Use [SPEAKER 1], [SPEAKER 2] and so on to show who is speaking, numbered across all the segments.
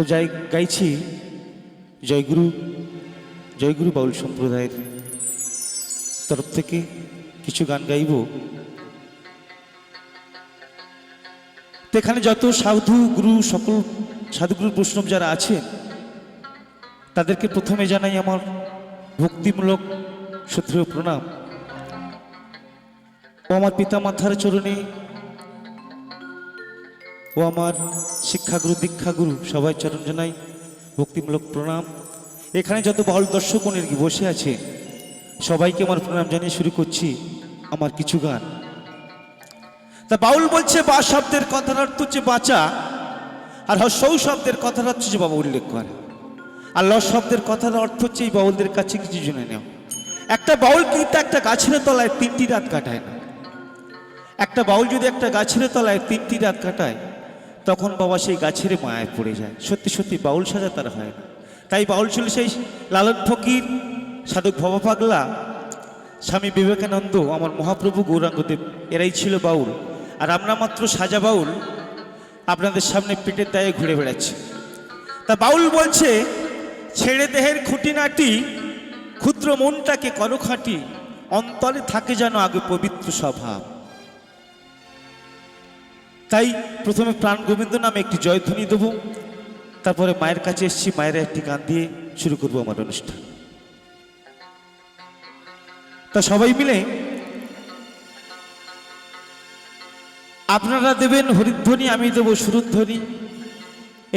[SPEAKER 1] তো যাই, গাইছি। জয়গুরু জয়গুরু বাউল সম্প্রদায়ের তরফ থেকে কিছু গান গাইব। এখানে যত সাধু গুরু, সকল সাধুগুরু বৈষ্ণব যারা আছেন, তাদেরকে প্রথমে জানাই আমার ভক্তিমূলক শ্রদ্ধেয় প্রণাম। ও আমার পিতা মাথার চরণে ও আমার শিক্ষাগুরু, দীক্ষাগুরু, সবাই চরণ জানাই, ভক্তিমূলক প্রণাম। এখানে যত বাউল দর্শক কি বসে আছে, সবাইকে আমার প্রণাম জানিয়ে শুরু করছি আমার কিছু গান। তা বাউল বলছে, বা শব্দের কথার অর্থ হচ্ছে বাঁচা, আর হসৌ শব্দের কথার অর্থ হচ্ছে বাবা উল্লেখ করে। আর ল শব্দের কথার অর্থ হচ্ছে এই বাউলদের কাছে কিছু জেনে নেও একটা বাউল কিন্তু একটা গাছের তলায় তিনটি রাত কাটায় না। একটা বাউল যদি একটা গাছের তলায় তিনটি রাত কাটায় তখন বাবা সেই গাছের মায়ায় পড়ে যায়। সত্যি সত্যি, বাউল সাজা তার হয় না। তাই বাউল ছিল সেই লালন ফকির, সাধক ভবা পাগলা, স্বামী বিবেকানন্দ, আমার মহাপ্রভু গৌরাঙ্গদেব, এরাই ছিল বাউল। আর আমরা মাত্র সাজা বাউল, আপনাদের সামনে পেটের দায়ে ঘুরে বেড়াচ্ছি। তা বাউল বলছে, ছেড়ে দেহের খুঁটিনাটি, ক্ষুদ্র মনটাকে করো অন্তরে থাকে যেন আগে পবিত্র স্বভাব। তাই প্রথমে প্রাণ গোবিন্দ নামে একটি জয়ধ্বনি দেবো। তারপরে মায়ের কাছে এসেছি, মায়ের একটি গান দিয়ে শুরু করব আমার অনুষ্ঠান। তা সবাই মিলে আপনারা দেবেন হরিধ্বনি, আমি দেবো সুরধ্বনি।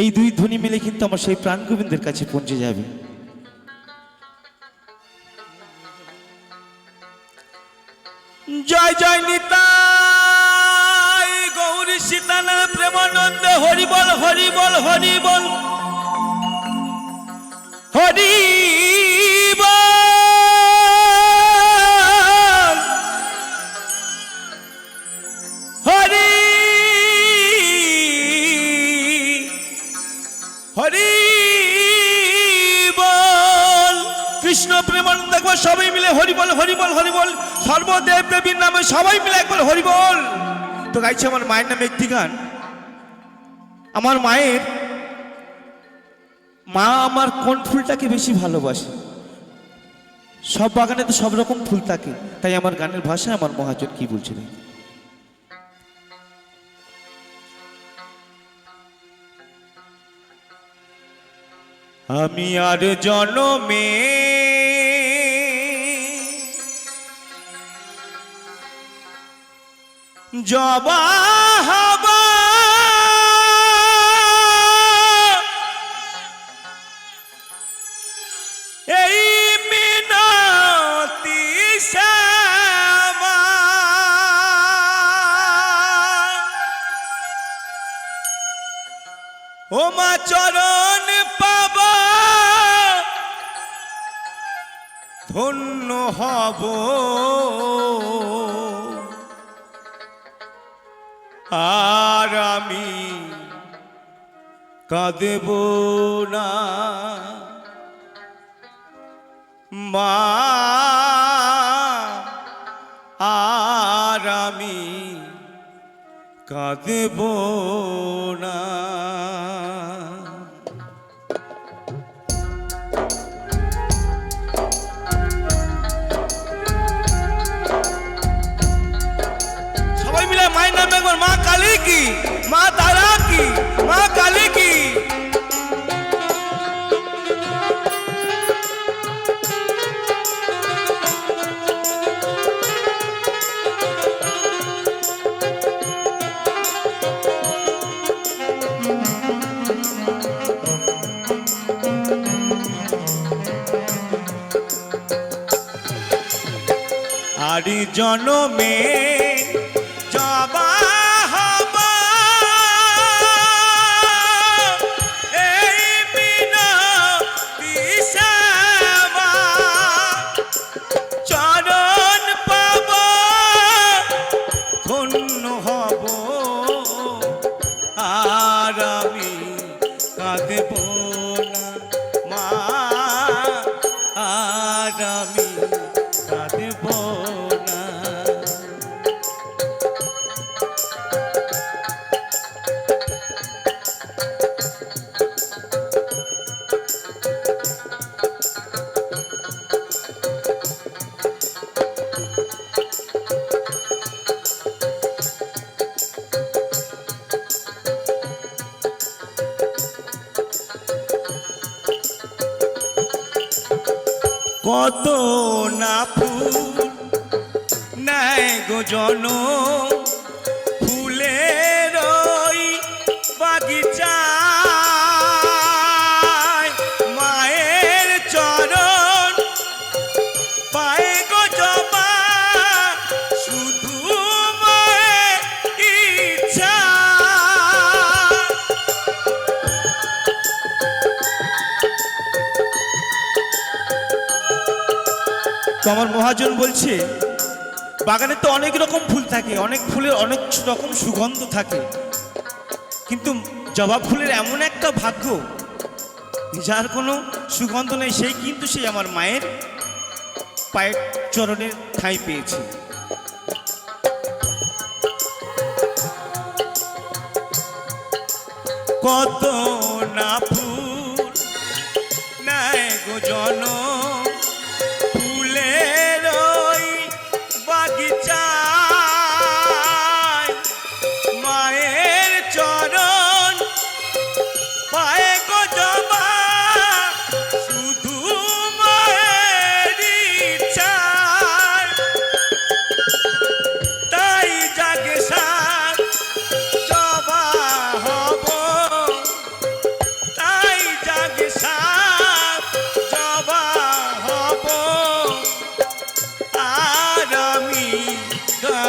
[SPEAKER 1] এই দুই ধ্বনি মিলে কিন্তু আমার সেই প্রাণ গোবিন্দের কাছে পৌঁছে যাবে। হরি বল। হরি বল। হরি হরি বল। কৃষ্ণ প্রেমানন্দ একবার সবাই মিলে হরি বল হরি বল হরি বল। সর্বদেব দেবীর নামে সবাই মিলে একবার হরি বল। তো গাইছে আমার মায়ের নামে একটি গান। আমার মায়ের, মা আমার কোন ফুলটাকে বেশি ভালোবাসে? সব বাগানে তো সব রকম ফুল থাকে, তাই আমার গানের ভাষায় আমার মহাজন কি বলছিলেন? আমি আর জনমে জবা এই মিনতি শ্যামা। ও মা চরণ পাবা। ধন্য হব। আর আমি কাঁদেব না। মা আর আমি কাঁদেব না। সবাই মিলে মায়ের নামে একবার মা কালী কি? মা আরি জনমে জবা চরণ পাব। ধন্য কত না ফুল নেয় গো জন ফুলের তো আমার মহাজন বলছে, বাগানে তো অনেক রকম ফুল থাকে, অনেক ফুলের অনেক রকম সুগন্ধ থাকে। কিন্তু জবা ফুলের এমন একটা ভাগ্য, যার কোনো সুগন্ধ নেই সেই কিন্তু সেই আমার মায়ের পায়ের চরণের ঠাঁই পেয়েছে। কত না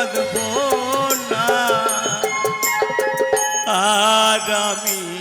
[SPEAKER 1] কাঁদব না। আর আমি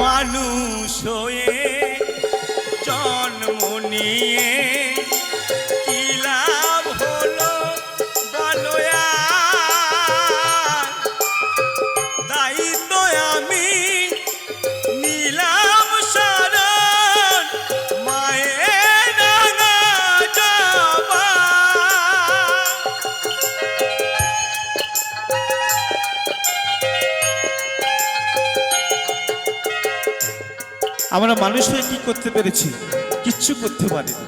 [SPEAKER 1] মানুষ হয়ে আমরা মানুষ হয়ে কি করতে পেরেছি? কিচ্ছু করতে পারিনি।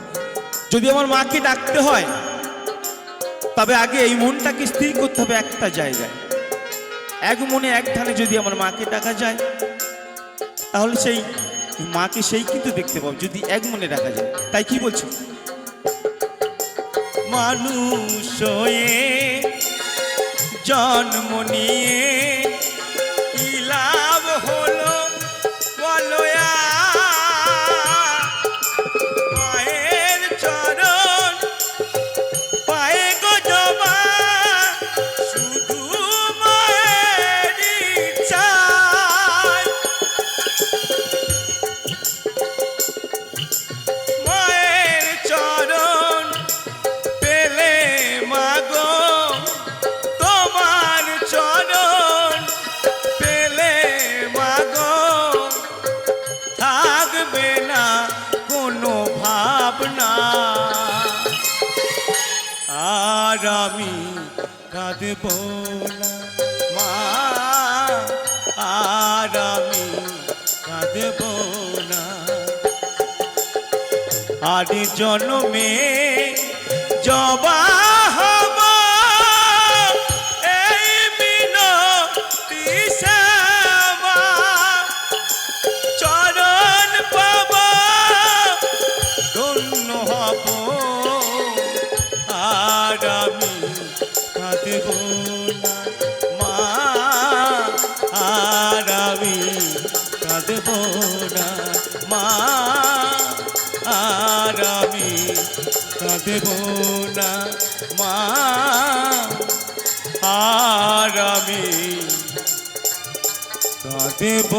[SPEAKER 1] যদি আমার মাকে ডাকতে হয়, তবে আগে এই মনটাকে স্থির করতে হবে একটা জায়গায়। এক মনে এক ধানে যদি আমার মাকে ডাকা যায়, তাহলে সেই মাকে সেই কিন্তু দেখতে পাবো, যদি এক মনে ডাকা যায়। তাই কি বলছো? মানুষ জন্ম নিয়ে আর আমি কাঁদব না। মা আর আমি কাঁদব না। আর জন্মে জবা কাঁদব না মা আর আমি কাঁদব না মা আর আমি কাঁদব